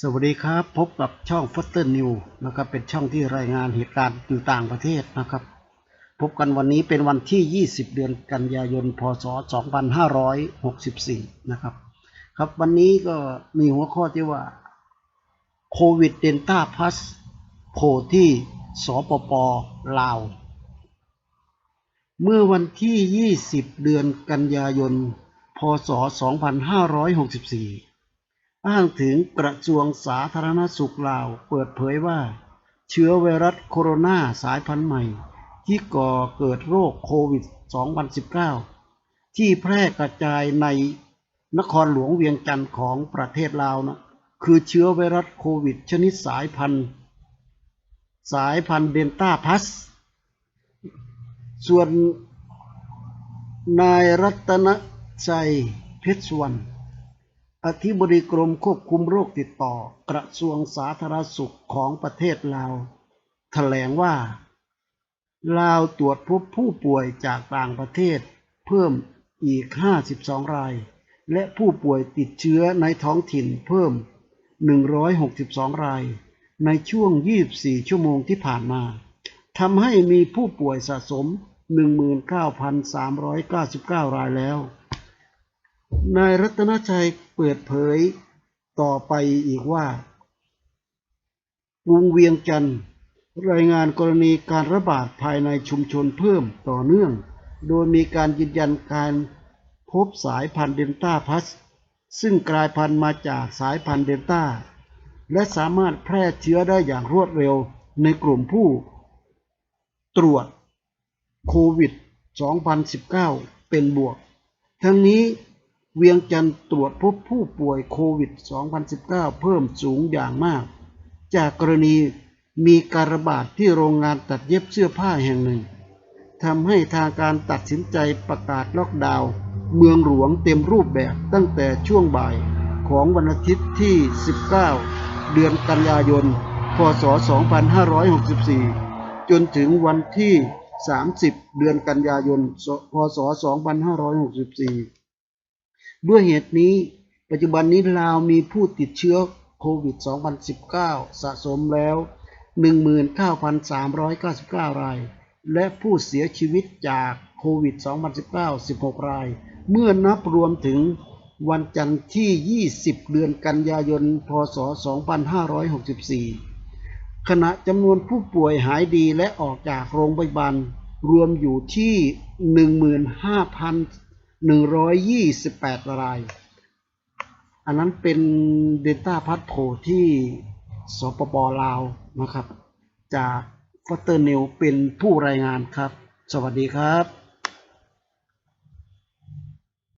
สวัสดีครับพบกับช่องฟ o สเตอร์นิวนะครับเป็นช่องที่รายงานเหตุการณ์อยู่ต่างประเทศนะครับ พบกันวันนี้เป็นวันที่ 20 เดือนกันยายน พศ 2564 นะครับครับวันนี้ก็มีหัวข้อที่ว่าโควิดเดนต้าพัสโผล่ที่สปปลาว เมื่อวันที่ 20 เดือนกันยายน พศ 2564 อ้างถึงกระทรวงสาธารณสุขลาว เปิดเผยว่า เชื้อไวรัสโคโรนาสายพันธุ์ใหม่ ที่ก่อเกิดโรคโควิด 2019 ที่แพร่กระจายในนครหลวงเวียงจันทร์ของประเทศลาวนะคือเชื้อไวรัสโควิด ชนิดสายพันธุ์ สายพันธุ์เดนต้าพัส ส่วนนายรัตนชัยเพชรสวรรณ อธิบดีกรมควบคุมโรคติดต่อกระทรวงสาธารณสุขของประเทศลาวแถลงว่า ลาวตรวจพบผู้ป่วยจากต่างประเทศ เพิ่มอีก 52 ราย และผู้ป่วยติดเชื้อในท้องถิ่นเพิ่ม 162 ราย ในช่วง 24 ชั่วโมงที่ผ่านมาทำให้มีผู้ป่วยสะสม 19,399 รายแล้ว นายรัตนชัยเปิดเผยต่อไปอีกว่าวงเวียงจันทร์รายงานกรณีการระบาดภายในชุมชนเพิ่มต่อเนื่อง โดยมีการยืนยันการพบสายพันธุ์เดลต้าพัส ซึ่งกลายพันธุ์มาจากสายพันธุ์เดลต้า และสามารถแพร่เชื้อได้อย่างรวดเร็วในกลุ่มผู้ ตรวจโควิด 2019 เป็นบวก ทั้งนี้ เวียงจันทร์ตรวจพบผู้ป่วยโควิด 2019 เพิ่มสูงอย่างมาก จากกรณีมีการระบาดที่โรงงานตัดเย็บเสื้อผ้าแห่งหนึ่งทำให้ทางการตัดสินใจประกาศล็อกดาวน์เมืองหลวงเต็มรูปแบบตั้งแต่ช่วงบ่ายของวันอาทิตย์ที่ 19 เดือนกันยายน พศ 2564 จนถึงวันที่ 30 เดือนกันยายน พศ 2564 ด้วยเหตุนี้ ปัจจุบันนี้ลาวมีผู้ติดเชื้อโควิด 2019 สะสมแล้ว 19,399 ราย และผู้เสียชีวิตจากโควิด 2019 16 ราย เมื่อนับรวมถึงวันจันทร์ที่ 20 เดือนกันยายน พศ 2564 ขณะจำนวนผู้ป่วยหายดีและออกจากโรงพยาบาลรวมอยู่ที่ 15,000 15,128 ราย อันนั้นเป็นเดลต้าพัดโผที่สปปลาวนะครับ จากฟอเตอร์นิวเป็นผู้รายงานครับ สวัสดีครับ